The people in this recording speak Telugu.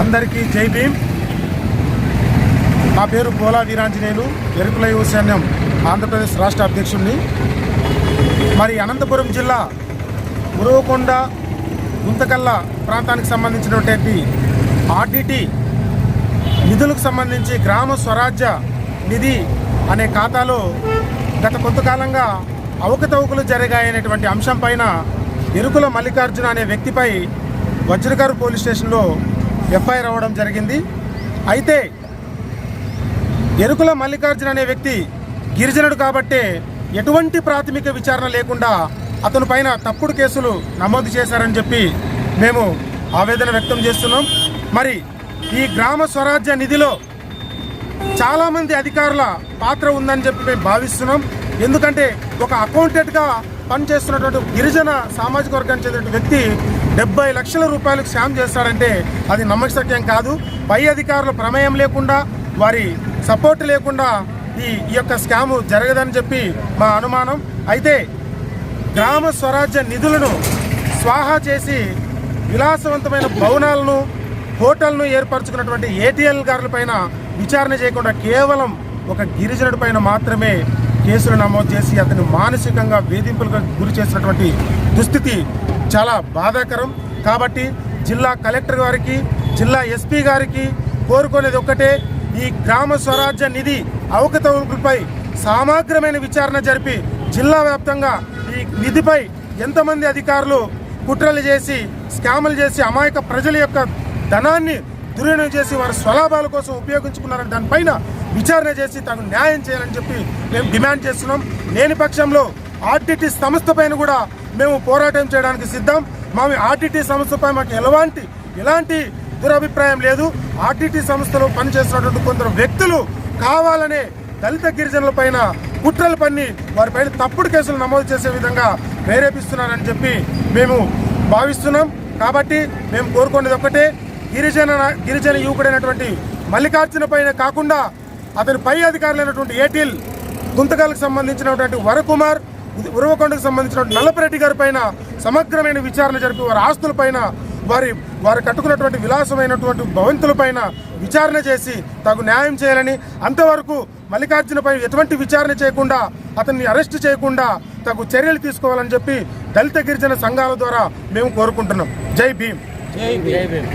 అందరికీ జై భీమ్. నా పేరు పోలా వీరాంజనేయులు ఎరుకుల యువ సైన్యం ఆంధ్రప్రదేశ్ రాష్ట్ర అధ్యక్షుడిని మరి అనంతపురం జిల్లా ఉరవకొండ గుంతకల్ల ప్రాంతానికి సంబంధించినటువంటి ఆర్డిటి నిధులకు సంబంధించి గ్రామ స్వరాజ్య నిధి అనే ఖాతాలో గత కొంతకాలంగా అవకతవకలు జరిగాయనేటువంటి అంశం పైన ఎరుకుల మల్లికార్జున అనే వ్యక్తిపై వజ్రగారు పోలీస్ స్టేషన్లో ఎఫ్ఐఆర్ అవ్వడం జరిగింది. అయితే ఎరుకుల మల్లికార్జున అనే వ్యక్తి గిరిజనుడు కాబట్టే ఎటువంటి ప్రాథమిక విచారణ లేకుండా అతని పైన తప్పుడు కేసులు నమోదు చేశారని చెప్పి మేము ఆవేదన వ్యక్తం చేస్తున్నాం. మరి ఈ గ్రామ స్వరాజ్య నిధిలో చాలామంది అధికారుల పాత్ర ఉందని చెప్పి మేము భావిస్తున్నాం. ఎందుకంటే ఒక అకౌంటెంట్గా పనిచేస్తున్నటువంటి గిరిజన సామాజిక వర్గానికి చెందిన వ్యక్తి డెబ్బై లక్షల రూపాయలకు శాం చేస్తాడంటే అది నమ్మశక్యం కాదు. పై అధికారుల ప్రమేయం లేకుండా వారి సపోర్ట్ లేకుండా ఈ ఈ యొక్క స్కాము జరగదని చెప్పి మా అనుమానం. అయితే గ్రామ స్వరాజ్య నిధులను స్వాహా చేసి విలాసవంతమైన భవనాలను హోటల్ను ఏర్పరచుకున్నటువంటి ఏటీఎల్ గారుల పైన విచారణ చేయకుండా కేవలం ఒక గిరిజనుడి పైన మాత్రమే కేసులు నమోదు చేసి అతను మానసికంగా వేధింపులకు గురి చేసినటువంటి దుస్థితి చాలా బాధాకరం. కాబట్టి జిల్లా కలెక్టర్ గారికి జిల్లా ఎస్పీ గారికి కోరుకునేది ఒక్కటే ఈ గ్రామ స్వరాజ్య నిధి అవకతవకలపై సమగ్రమైన విచారణ జరిపి జిల్లా వ్యాప్తంగా ఈ నిధిపై ఎంతమంది అధికారులు కుట్రలు చేసి స్కాములు చేసి అమాయక ప్రజల యొక్క ధనాన్ని దుర్వినియోగం చేసి వారి స్వలాభాల కోసం ఉపయోగించుకున్నారని దానిపైన విచారణ చేసి తగు న్యాయం చేయాలని చెప్పి మేము డిమాండ్ చేస్తున్నాం. లేని పక్షంలో ఆర్టీటీ సంస్థ పైన కూడా మేము పోరాటం చేయడానికి సిద్ధం. మా ఆర్టీటీ సంస్థపై మాకు ఎలాంటి ఎలాంటి దురభిప్రాయం లేదు. ఆర్టీటీ సంస్థలో పనిచేస్తున్నటువంటి కొందరు వ్యక్తులు కావాలనే దళిత గిరిజనుల పైన కుట్రలు పన్ని వారిపైన తప్పుడు కేసులు నమోదు చేసే విధంగా ప్రేరేపిస్తున్నారని చెప్పి మేము భావిస్తున్నాం. కాబట్టి మేము కోరుకునేది ఒక్కటే. గిరిజన గిరిజన యువకుడైనటువంటి మల్లికార్జున పైన కాకుండా అతని పై అధికారులైనటువంటి ఏటిల్ గుంతకాలకు సంబంధించినటువంటి వరకుమార్ ఉరవకొండకు సంబంధించినటువంటి నల్లపరెడ్డి గారి పైన సమగ్రమైన విచారణ జరిపి వారి ఆస్తులపైన వారి వారు కట్టుకున్నటువంటి విలాసమైనటువంటి భవంతులపైన విచారణ చేసి తగు న్యాయం చేయాలని అంతవరకు మల్లికార్జునపై ఎటువంటి విచారణ చేయకుండా అతన్ని అరెస్ట్ చేయకుండా తగు చర్యలు తీసుకోవాలని చెప్పి దళిత గిరిజన సంఘాల ద్వారా మేము కోరుకుంటున్నాం. జై భీమ్. జై భీమ్.